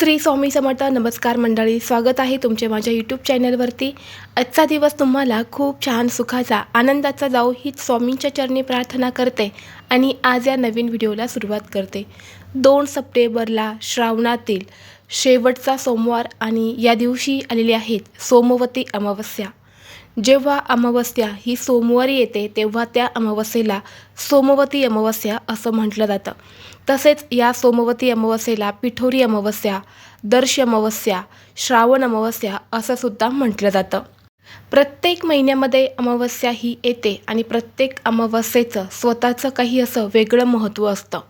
श्री स्वामी समर्थ नमस्कार मंडळी स्वागत आहे तुमचे माझ्या यूट्यूब चॅनलवरती आजचा दिवस तुम्हाला खूप छान सुखाचा आनंदाचा जाऊ ही स्वामींच्या चरणी प्रार्थना करते आणि आज या नवीन व्हिडिओला सुरुवात करते. दोन सप्टेंबरला श्रावणातील शेवटचा सोमवार आणि या दिवशी आलेली आहेत सोमवती अमावस्या. जेव्हा अमावस्या ही सोमवारी येते तेव्हा त्या अमावस्येला सोमवती अमावस्या असं म्हटलं जातं. तसेच या सोमवती अमावस्येला पिठोरी अमावस्या दर्श अमावस्या श्रावण अमावस्या असं सुद्धा म्हटलं जातं. प्रत्येक महिन्यामध्ये अमावस्या ही येते आणि प्रत्येक अमावस्येचं स्वतःचं काही असं वेगळं महत्त्व असतं.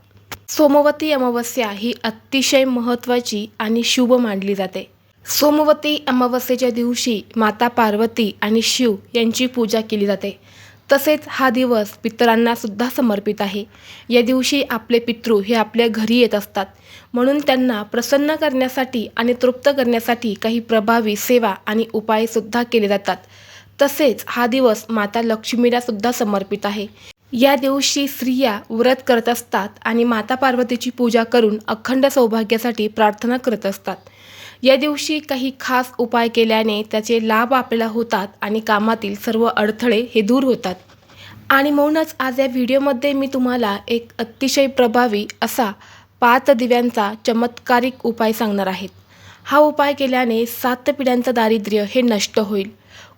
सोमवती अमावस्या ही अतिशय महत्त्वाची आणि शुभ मानली जाते. सोमवती अमावस्येच्या दिवशी माता पार्वती आणि शिव यांची पूजा केली जाते. तसेच हा दिवस पितरांना सुद्धा समर्पित आहे. या दिवशी आपले पितृ हे आपल्या घरी येत असतात. म्हणून त्यांना प्रसन्न करण्यासाठी आणि तृप्त करण्यासाठी काही प्रभावी सेवा आणि उपायसुद्धा केले जातात. तसेच हा दिवस माता लक्ष्मीला सुद्धा समर्पित आहे. या दिवशी स्त्रिया व्रत करत असतात आणि माता पार्वतीची पूजा करून अखंड सौभाग्यासाठी प्रार्थना करत असतात. या दिवशी काही खास उपाय केल्याने त्याचे लाभ आपल्याला होतात आणि कामातील सर्व अडथळे हे दूर होतात. आणि म्हणूनच आज या व्हिडिओमध्ये मी तुम्हाला एक अतिशय प्रभावी असा पाच दिव्यांचा चमत्कारिक उपाय सांगणार आहेत हा उपाय केल्याने सात पिढ्यांचं दारिद्र्य हे नष्ट होईल.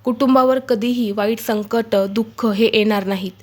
कुटुंबावर कधीही वाईट संकट दुःख हे येणार नाहीत.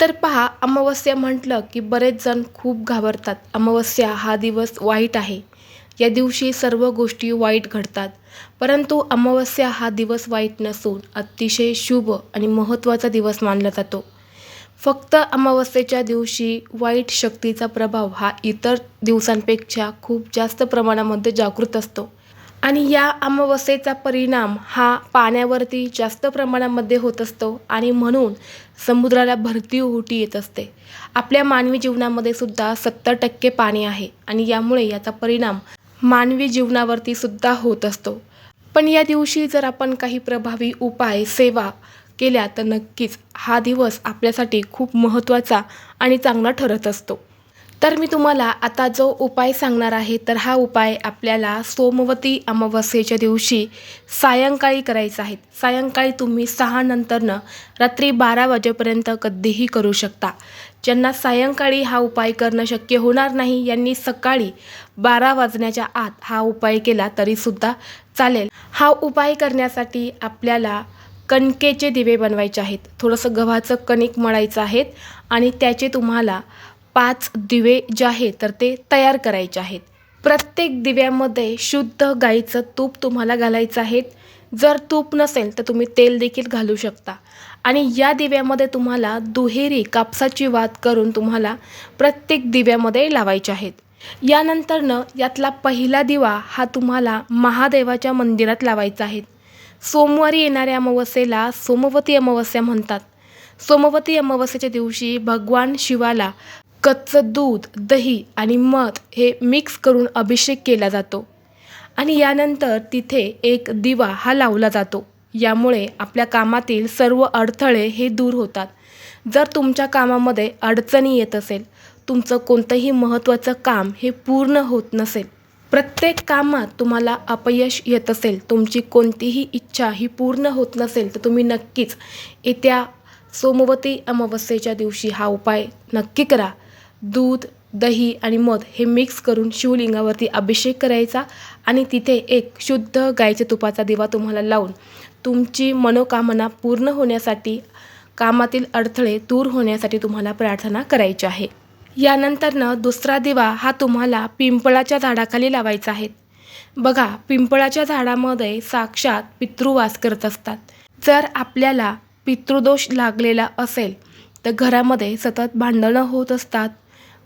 तर पहा अमावस्या म्हटलं की बरेच जण खूप घाबरतात. अमावस्या हा दिवस वाईट आहे. या दिवशी सर्व गोष्टी वाईट घडतात. परंतु अमावस्या हा दिवस वाईट नसून अतिशय शुभ आणि महत्त्वाचा दिवस मानला जातो. फक्त अमावस्येच्या दिवशी वाईट शक्तीचा प्रभाव हा इतर दिवसांपेक्षा खूप जास्त प्रमाणामध्ये जागृत असतो. आणि या अमावस्येचा परिणाम हा पाण्यावरती जास्त प्रमाणामध्ये होत असतो आणि म्हणून समुद्राला भरती ओहोटी येत असते. आपल्या मानवी जीवनामध्ये सुद्धा सत्तर टक्के पाणी आहे आणि यामुळे याचा परिणाम मानवी जीवनावरती सुद्धा होत असतो. पण या दिवशी जर आपण काही प्रभावी उपाय सेवा केल्या तर नक्कीच हा दिवस आपल्यासाठी खूप महत्त्वाचा आणि चांगला ठरत असतो. तर मी तुम्हाला आता जो उपाय सांगणार आहे तर हा उपाय आपल्याला सोमवती अमावस्येच्या दिवशी सायंकाळी करायचा आहे. सायंकाळी तुम्ही सहा नंतरनं रात्री बारा वाजेपर्यंत कधीही करू शकता. ज्यांना सायंकाळी हा उपाय करणं शक्य होणार नाही यांनी सकाळी बारा वाजण्याच्या आत हा उपाय केला तरीसुद्धा चालेल. हा उपाय करण्यासाठी आपल्याला कणकेचे दिवे बनवायचे आहेत. थोडंसं गव्हाचं कणिक मळायचं आहेत आणि त्याचे तुम्हाला पाच दिवे जे आहेत तर ते तयार करायचे आहेत. प्रत्येक दिव्यामध्ये शुद्ध गाईचं तूप तुम्हाला घालायचं आहे. जर तूप नसेल तर तुम्ही तेल देखील घालू शकता. आणि या दिव्यामध्ये तुम्हाला दुहेरी कापसाची वात करून तुम्हाला प्रत्येक दिव्यामध्ये लावायचे आहेत. यानंतरनं यातला पहिला दिवा हा तुम्हाला महादेवाच्या मंदिरात लावायचा आहे. सोमवारी येणाऱ्या अमावस्येला सोमवती अमावस्या म्हणतात. सोमवती अमावस्येच्या दिवशी भगवान शिवाला कच्चं दूध दही आणि मध हे मिक्स करून अभिषेक केला जातो. आणि यानंतर तिथे एक दिवा हा लावला जातो. यामुळे आपल्या कामातील सर्व अडथळे हे दूर होतात. जर तुमच्या कामामध्ये अडचणी येत असेल तुमचं कोणतंही महत्त्वाचं काम हे पूर्ण होत नसेल प्रत्येक कामात तुम्हाला अपयश येत असेल तुमची कोणतीही इच्छा ही पूर्ण होत नसेल तर तुम्ही नक्कीच येत्या सोमवती अमावस्येच्या दिवशी हा उपाय नक्की करा. दूध दही आणि मध हे मिक्स करून शिवलिंगावरती अभिषेक करायचा आणि तिथे एक शुद्ध गायच्या तुपाचा दिवा तुम्हाला लावून तुमची मनोकामना पूर्ण होण्यासाठी कामातील अडथळे दूर होण्यासाठी तुम्हाला प्रार्थना करायची आहे. यानंतरनं दुसरा दिवा हा तुम्हाला पिंपळाच्या झाडाखाली लावायचा आहे. बघा पिंपळाच्या झाडामध्ये साक्षात पितृवास करत असतात. जर आपल्याला पितृदोष लागलेला असेल तर घरामध्ये सतत भांडणं होत असतात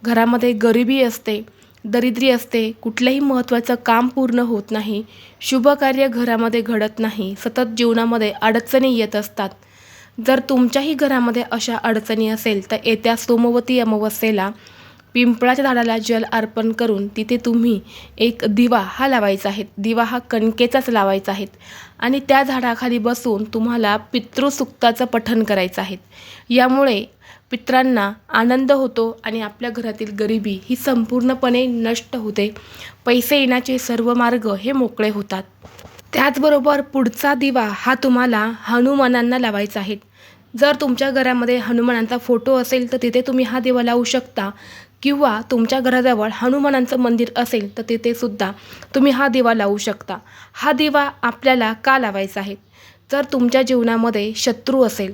घरामध्ये गरिबी असते दरिद्री असते कुठलंही महत्त्वाचं काम पूर्ण होत नाही शुभकार्य घरामध्ये घडत नाही सतत जीवनामध्ये अडचणी येत असतात. जर तुमच्याही घरामध्ये अशा अडचणी असेल तर येत्या सोमवती अमावस्येला पिंपळाच्या झाडाला जल अर्पण करून तिथे तुम्ही एक दिवा हा लावायचा आहे. दिवा हा कणकेचाच लावायचा आहे. आणि त्या झाडाखाली बसून तुम्हाला पितृसुक्ताचं पठण करायचं आहे. यामुळे पित्रांना आनंद होतो आणि आपल्या घरातील गरिबी ही संपूर्णपणे नष्ट होते. पैसे येण्याचे सर्व मार्ग हे मोकळे होतात. त्याचबरोबर पुढचा दिवा हा तुम्हाला हनुमानांना लावायचा आहे. जर तुमच्या घरामध्ये हनुमानांचा फोटो असेल तर तिथे तुम्ही हा दिवा लावू शकता. किंवा तुमच्या घराजवळ हनुमानांचं मंदिर असेल तर तिथे सुद्धा तुम्ही हा दिवा लावू शकता. हा दिवा आपल्याला का लावायचा आहे? जर तुमच्या जीवनामध्ये शत्रू असेल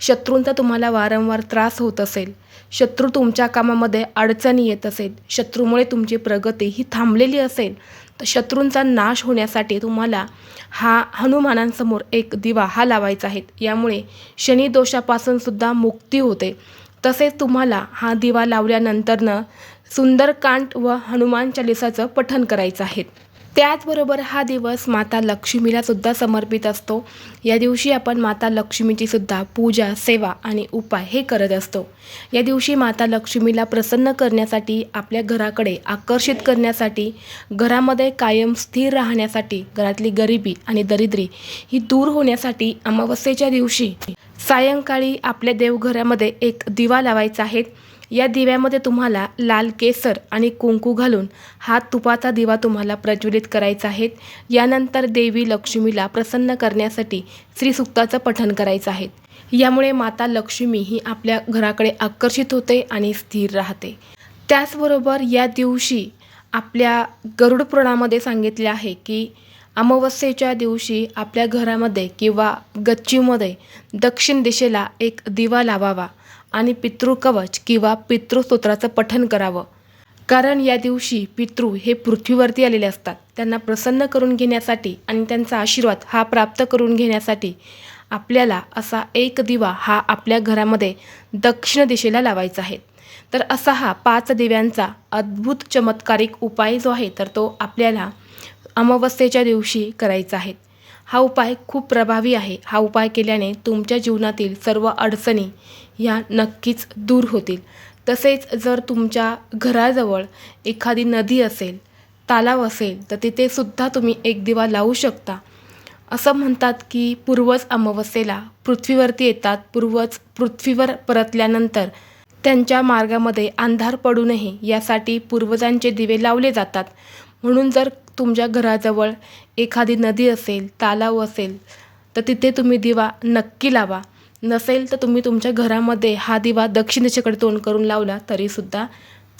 शत्रूंचा तुम्हाला वारंवार त्रास होत असेल शत्रू तुमच्या कामामध्ये अडचणी येत असेल शत्रूमुळे तुमची प्रगती ही थांबलेली असेल तर शत्रूंचा नाश होण्यासाठी तुम्हाला हा हनुमानांसमोर एक दिवा हा लावायचा आहे. यामुळे शनिदोषापासून सुद्धा मुक्ती होते. तसेच तुम्हाला हा दिवा लावल्यानंतरनं सुंदरकांड व हनुमान चालिसाचं पठण करायचं आहे. त्याचबरोबर हा दिवस माता लक्ष्मीला सुद्धा समर्पित असतो. या दिवशी आपण माता लक्ष्मीची सुद्धा पूजा सेवा आणि उपाय हे करत असतो. या दिवशी माता लक्ष्मीला प्रसन्न करण्यासाठी आपल्या घराकडे आकर्षित करण्यासाठी घरामध्ये कायम स्थिर राहण्यासाठी घरातली गरिबी आणि दरिद्री ही दूर होण्यासाठी अमावस्येच्या दिवशी सायंकाळी आपल्या देवघरामध्ये एक दिवा लावायचा आहे. या दिव्यामध्ये तुम्हाला लाल केसर आणि कुंकू घालून हा तुपाचा दिवा तुम्हाला प्रज्वलित करायचा आहे. यानंतर देवी लक्ष्मीला प्रसन्न करण्यासाठी श्रीसुक्ताचं पठण करायचं आहे. यामुळे माता लक्ष्मी ही आपल्या घराकडे आकर्षित होते आणि स्थिर राहते. त्याचबरोबर या दिवशी आपल्या गरुड पुराणामध्ये सांगितले आहे की अमावस्येच्या दिवशी आपल्या घरामध्ये किंवा गच्चीमध्ये दक्षिण दिशेला एक दिवा लावावा आणि पितृकवच किंवा पितृस्तोत्राचं पठण करावं. कारण या दिवशी पितृ हे पृथ्वीवरती आलेले असतात. त्यांना प्रसन्न करून घेण्यासाठी आणि त्यांचा आशीर्वाद हा प्राप्त करून घेण्यासाठी आपल्याला असा एक दिवा हा आपल्या घरामध्ये दक्षिण दिशेला लावायचा आहे. तर असा हा पाच दिव्यांचा अद्भुत चमत्कारिक उपाय जो आहे तर तो आपल्याला अमावस्येच्या दिवशी करायचा आहे. हा उपाय खूप प्रभावी आहे. हा उपाय केल्याने तुमच्या जीवनातील सर्व अडचणी ह्या नक्कीच दूर होतील. तसेच जर तुमच्या घराजवळ एखादी नदी असेल तालाव असेल तर तिथे सुद्धा तुम्ही एक दिवा लावू शकता. असं म्हणतात की पूर्वज अमावस्येला पृथ्वीवरती येतात. पूर्वज पृथ्वीवर परतल्यानंतर त्यांच्या मार्गामध्ये अंधार पडू नये यासाठी पूर्वजांचे दिवे लावले जातात. म्हणून जर तुमच्या घराजवळ एखादी नदी असेल तालाव असेल तर तिथे तुम्ही दिवा नक्की लावा. नसेल तर तुम्ही तुमच्या घरामध्ये हा दिवा दक्षिण दिशेकडे तोंड करून लावला तरीसुद्धा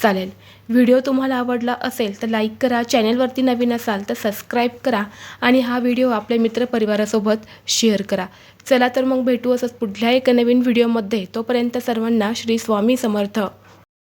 चालेल. व्हिडिओ तुम्हाला आवडला असेल तर लाईक करा चॅनलवरती नवीन असाल तर सबस्क्राईब करा आणि हा व्हिडिओ आपल्या मित्रपरिवारासोबत शेअर करा. चला तर मग भेटू असंच पुढल्या एका नवीन व्हिडिओमध्ये. तोपर्यंत सर्वांना श्री स्वामी समर्थ.